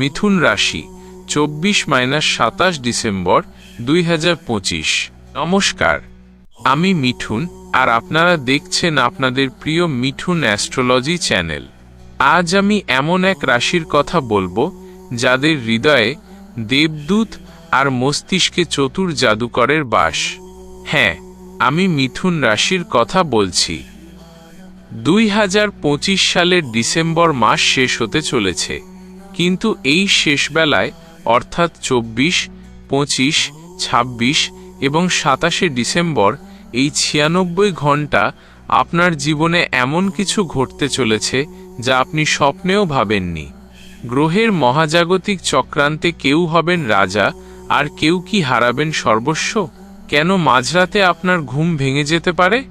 মিথুন রাশি, চব্বিশ মাইনাস সাতাশ ডিসেম্বর দুই হাজার পঁচিশ। নমস্কার, আমি মিঠুন আর আপনারা দেখছেন আপনাদের প্রিয় মিঠুন অ্যাস্ট্রোলজি চ্যানেল। আজ আমি এমন এক রাশির কথা বলব যাদের হৃদয়ে দেবদূত আর মস্তিষ্কে চতুর জাদুকরের বাস। হ্যাঁ আমি মিথুন রাশির কথা বলছি। দুই হাজার পঁচিশ সালের ডিসেম্বর মাস শেষ হতে চলেছে। কিন্তু এই শেষবেলায়, অর্থাৎ চব্বিশ, পঁচিশ, ছাব্বিশ এবং সাতাশে ডিসেম্বর, এই ছিয়ানব্বই ঘণ্টা আপনার জীবনে এমন কিছু ঘটতে চলেছে যা আপনি স্বপ্নেও ভাবেননি। গ্রহের মহাজাগতিক চক্রান্তে কেউ হবেন রাজা আর কেউ কি হারাবেন সর্বস্ব? কেন মাঝরাতে আপনার ঘুম ভেঙে যেতে পারে?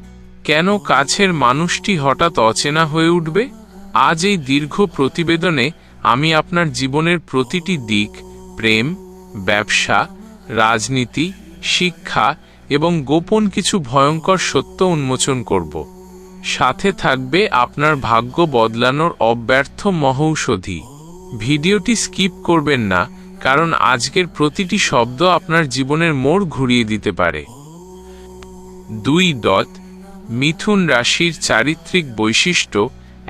কেন কাছের মানুষটি হঠাৎ অচেনা হয়ে উঠবে? আজ এই দীর্ঘ প্রতিবেদনে আমি আপনার জীবনের প্রতিটি দিক, প্রেম, ব্যবসা, রাজনীতি, শিক্ষা এবং গোপন কিছু ভয়ঙ্কর সত্য উন্মোচন করব। সাথে থাকবে আপনার ভাগ্য বদলানোর অব্যর্থ মহৌষধি। ভিডিওটি স্কিপ করবেন না, কারণ আজকের প্রতিটি শব্দ আপনার জীবনের মোড় ঘুরিয়ে দিতে পারে। দুই দত, মিথুন রাশির চারিত্রিক বৈশিষ্ট্য,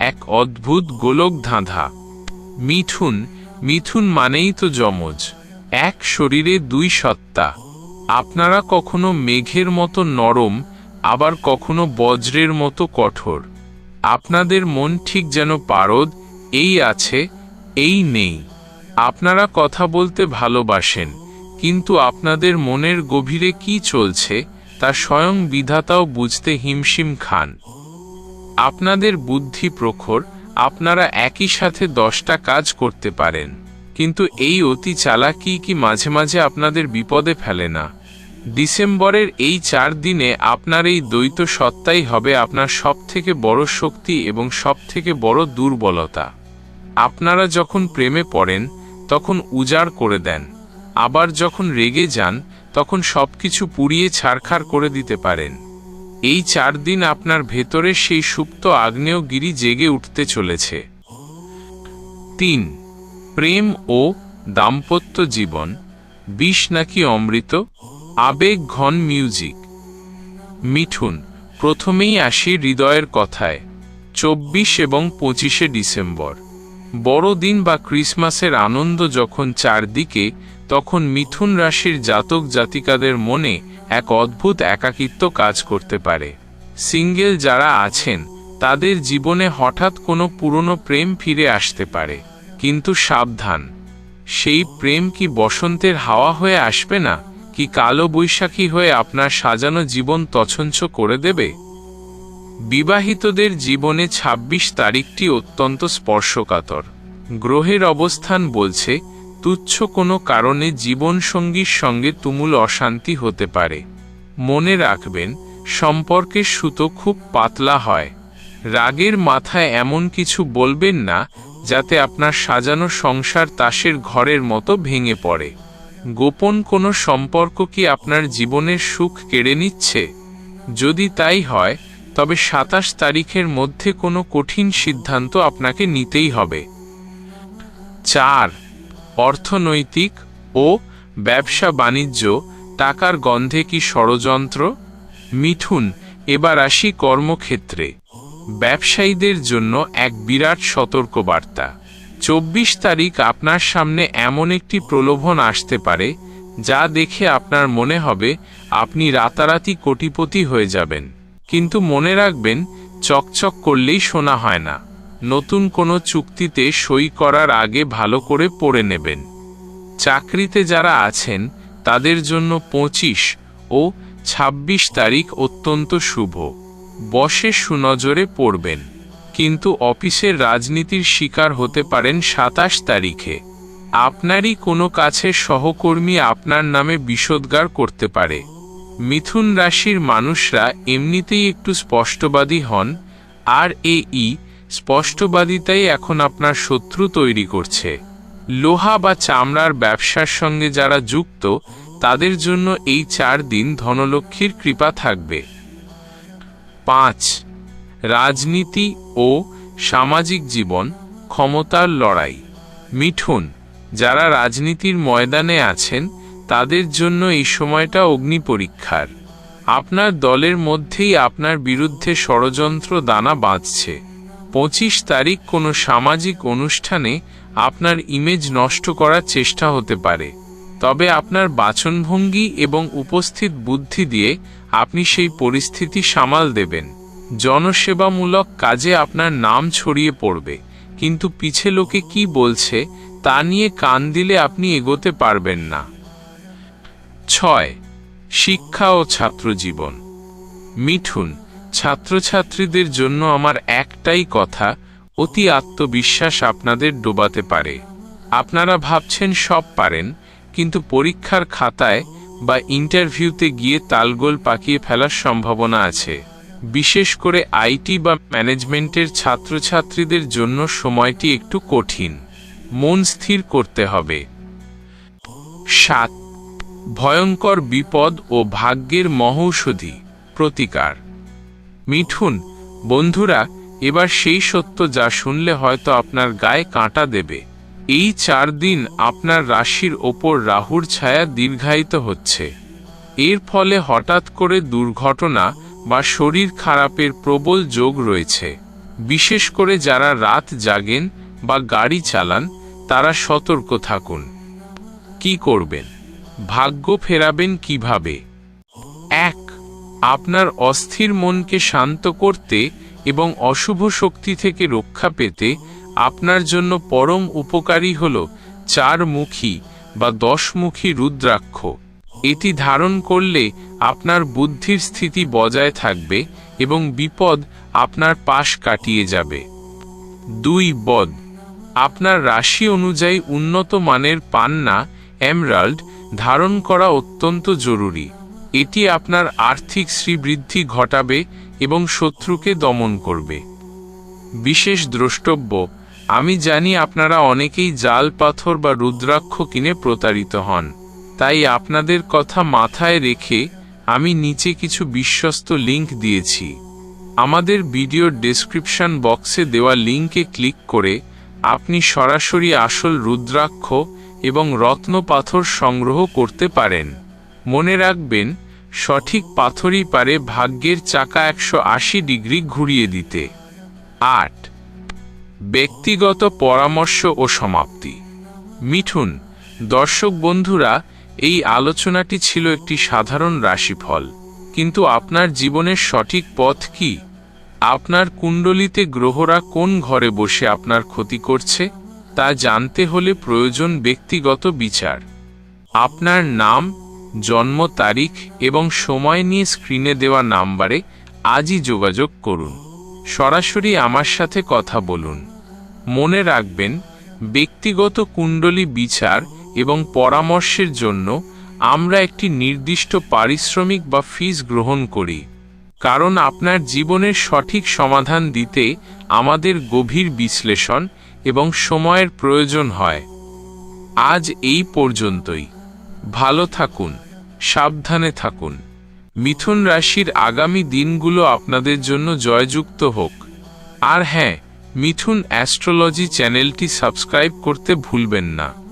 এক অদ্ভুত গোলক ধাঁধা। মিথুন মিথুন মানেই তো যমজ। এক শরীরে দুই সত্তা। আপনারা কখনো মেঘের মতো নরম, আবার কখনো বজ্রের মতো কঠোর। আপনাদের মন ঠিক যেন পারদ, এই আছে, এই নেই। আপনারা কথা বলতে ভালোবাসেন, কিন্তু আপনাদের মনের গভীরে কি চলছে, তা স্বয়ং বিধাতাও বুঝতে হিমশিম খান। আপনাদের বুদ্ধি প্রখর আপনারা একই সাথে দশটা কাজ করতে পারেন। কিন্তু এই অতি চালাকি কি মাঝে মাঝে আপনাদের বিপদে ফেলে না? ডিসেম্বরের এই চার দিনে আপনার এই দ্বৈত সত্তাই হবে আপনার সবথেকে বড় শক্তি এবং সবথেকে বড় দুর্বলতা। আপনারা যখন প্রেমে পড়েন, তখন উজাড় করে দেন। আবার যখন রেগে যান, তখন সবকিছু পুড়িয়ে ছাড়খাড় করে দিতে পারেন। এই চার দিন আপনার ভেতরে সেই সুপ্ত আগ্নেয়গিরি জেগে উঠতে চলেছে। তিন, প্রেম ও দাম্পত্য জীবন, বিষ নাকি অমৃত? আবেগ ঘন মিউজিক। মিঠুন, প্রথমেই আসি হৃদয়ের কথায়, চব্বিশ এবং পঁচিশে ডিসেম্বর। বড়দিন বা ক্রিসমাসের আনন্দ যখন চারদিকে, তখন মিথুন রাশির জাতক জাতিকাদের মনে এক অদ্ভুত একাকিত্ব কাজ করতে পারে। সিঙ্গেল যারা আছেন, তাদের জীবনে হঠাৎ কোনো পুরনো প্রেম ফিরে আসতে পারে। কিন্তু সাবধান। সেই প্রেম কি বসন্তের হাওয়া হয়ে আসবে না? কি কালো বৈশাখী হয়ে আপনার সাজানো জীবন তছঞ্চ করে দেবে? বিবাহিতদের জীবনে ২৬ তারিখটি অত্যন্ত স্পর্শকাতর। গ্রহের অবস্থান বলছে, তুচ্ছ কোনো কারণে জীবনসঙ্গীর সঙ্গে তুমুল অশান্তি হতে পারে। মনে রাখবেন, সম্পর্কের সুতো খুব পাতলা হয়। রাগের মাথায় এমন কিছু বলবেন না, যাতে আপনার সাজানো সংসার তাসের ঘরের মতো ভেঙে পড়ে। গোপন কোনো সম্পর্ক কি আপনার জীবনের সুখ কেড়ে নিচ্ছে? যদি তাই হয় তবে সাতাশ তারিখের মধ্যে কোনো কঠিন সিদ্ধান্ত আপনাকে নিতেই হবে। চার, অর্থনৈতিক ও ব্যবসা বাণিজ্য, টাকার গন্ধে কি ষড়যন্ত্র? মিঠুন এবার আসি কর্মক্ষেত্রে। ব্যবসায়ীদের জন্য এক বিরাট সতর্কবার্তা। চব্বিশ তারিখ আপনার সামনে এমন একটি প্রলোভন আসতে পারে, যা দেখে আপনার মনে হবে আপনি রাতারাতি কোটিপতি হয়ে যাবেন। কিন্তু মনে রাখবেন, চকচক করলেই শোনা হয় না। নতুন কোনো চুক্তিতে সই করার আগে ভালো করে পড়ে নেবেন। চাকরিতে যারা আছেন, তাদের জন্য পঁচিশ ও ২৬ তারিখ অত্যন্ত শুভ। বসে সুনজরে পড়বেন। কিন্তু অফিসের রাজনীতির শিকার হতে পারেন সাতাশ তারিখে। আপনারই কোনো কাছে সহকর্মী আপনার নামে বিষোদ্গার করতে পারে। মিথুন রাশির মানুষরা এমনিতেই একটু স্পষ্টবাদী হন, আর এ ই স্পষ্টবাদিতাই এখন আপনার শত্রু তৈরি করছে। লোহা বা চামড়ার ব্যবসার সঙ্গে যারা যুক্ত, তাদের জন্য এই চার দিন ধনলক্ষ্মীর কৃপা থাকবে। পাঁচ, রাজনীতি ও সামাজিক জীবন, ক্ষমতার লড়াই। মিঠুন, যারা রাজনীতির ময়দানে আছেন তাদের জন্য এই সময়টা অগ্নি পরীক্ষার। আপনার দলের মধ্যেই আপনার বিরুদ্ধে ষড়যন্ত্র দানা বাঁধছে। পঁচিশ তারিখ কোনো সামাজিক অনুষ্ঠানে আপনার ইমেজ নষ্ট করার চেষ্টা হতে পারে। তবে আপনার বাচনভঙ্গি এবং উপস্থিত বুদ্ধি দিয়ে আপনি সেই পরিস্থিতি সামাল দেবেন। জনসেবামূলক কাজে আপনার নাম ছড়িয়ে পড়বে। কিন্তু পিছে লোকে কি বলছে তা নিয়ে কান দিলে আপনি এগোতে পারবেন না। ছয়, শিক্ষা ও ছাত্রজীবন। মিঠুন, ছাত্রছাত্রীদের জন্য আমার একটাই কথা, অতি আত্মবিশ্বাস আপনাদের ডোবাতে পারে। আপনারা ভাবছেন সব পারেন, কিন্তু পরীক্ষার খাতায় বা ইন্টারভিউতে গিয়ে তালগোল পাকিয়ে ফেলার সম্ভাবনা আছে। বিশেষ করে আইটি বা ম্যানেজমেন্টের ছাত্রছাত্রীদের জন্য সময়টি একটু কঠিন। মন স্থির করতে হবে। সাত ভয়ঙ্কর বিপদ ও ভাগ্যের মহৌষধি, প্রতিকার। মিঠুন, বন্ধুরা, এবার সেই সত্য যা শুনলে হয়তো আপনার গায়ে কাঁটা দেবে। এই চার দিন আপনার রাশির ওপর রাহুর ছায়া দীর্ঘায়িত হচ্ছে। এর ফলে হঠাৎ করে দুর্ঘটনা বা শরীর খারাপের প্রবল যোগ রয়েছে। বিশেষ করে যারা রাত জাগেন বা গাড়ি চালান, তারা সতর্ক থাকুন। কি করবেন? ভাগ্য ফেরাবেন কীভাবে? এক, আপনার অস্থির মনকে শান্ত করতে এবং অশুভ শক্তি থেকে রক্ষা পেতে আপনার জন্য পরম উপকারী হল চার মুখী বা দশমুখী রুদ্রাক্ষ। এটি ধারণ করলে আপনার বুদ্ধির স্থিতি বজায় থাকবে এবং বিপদ আপনার পাশ কাটিয়ে যাবে। দুই, বদ, আপনার রাশি অনুযায়ী উন্নত মানের পান্না, এমরাল্ড ধারণ করা অত্যন্ত জরুরি। এটি আপনার আর্থিক শ্রীবৃদ্ধি ঘটাবে এবং শত্রুকে দমন করবে। বিশেষ দ্রষ্টব্য, আমি জানি আপনারা অনেকেই জাল, পাথর বা রুদ্রাক্ষ কিনে প্রতারিত হন। তাই আপনাদের কথা মাথায় রেখে আমি নিচে কিছু বিশ্বস্ত লিংক দিয়েছি। আমাদের ভিডিওর ডেসক্রিপশন বক্সে দেওয়া লিংকে ক্লিক করে আপনি সরাসরি আসল রুদ্রাক্ষ এবং রত্ন পাথর সংগ্রহ করতে পারেন। মনে রাখবেন, সঠিক পাথরই পারে ভাগ্যের চাকা একশো আশি ডিগ্রি ঘুরিয়ে দিতে। আট। ব্যক্তিগত পরামর্শ ও সমাপ্তি। মিঠুন, দর্শক বন্ধুরা, এই আলোচনাটি ছিল একটি সাধারণ রাশিফল। কিন্তু আপনার জীবনের সঠিক পথ কি? আপনার কুণ্ডলিতে গ্রহরা কোন ঘরে বসে আপনার ক্ষতি করছে? তা জানতে হলে প্রয়োজন ব্যক্তিগত বিচার। আপনার নাম, জন্ম তারিখ এবং সময় নিয়ে স্ক্রিনে দেওয়া নাম্বারে আজই যোগাযোগ করুন। সরাসরি আমার সাথে কথা বলুন। মনে রাখবেন, ব্যক্তিগত কুণ্ডলী বিচার এবং পরামর্শের জন্য আমরা একটি নির্দিষ্ট পারিশ্রমিক বা ফিস গ্রহণ করি, কারণ আপনার জীবনের সঠিক সমাধান দিতে আমাদের গভীর বিশ্লেষণ এবং সময়ের প্রয়োজন হয়। আজ এই পর্যন্তই। ভালো থাকুন, সাবধানে থাকুন। মিথুন রাশির আগামী দিনগুলো আপনাদের জন্য জয়যুক্ত হোক। আর হ্যাঁ মিথুন অ্যাস্ট্রোলজি চ্যানেলটি সাবস্ক্রাইব করতে ভুলবেন না।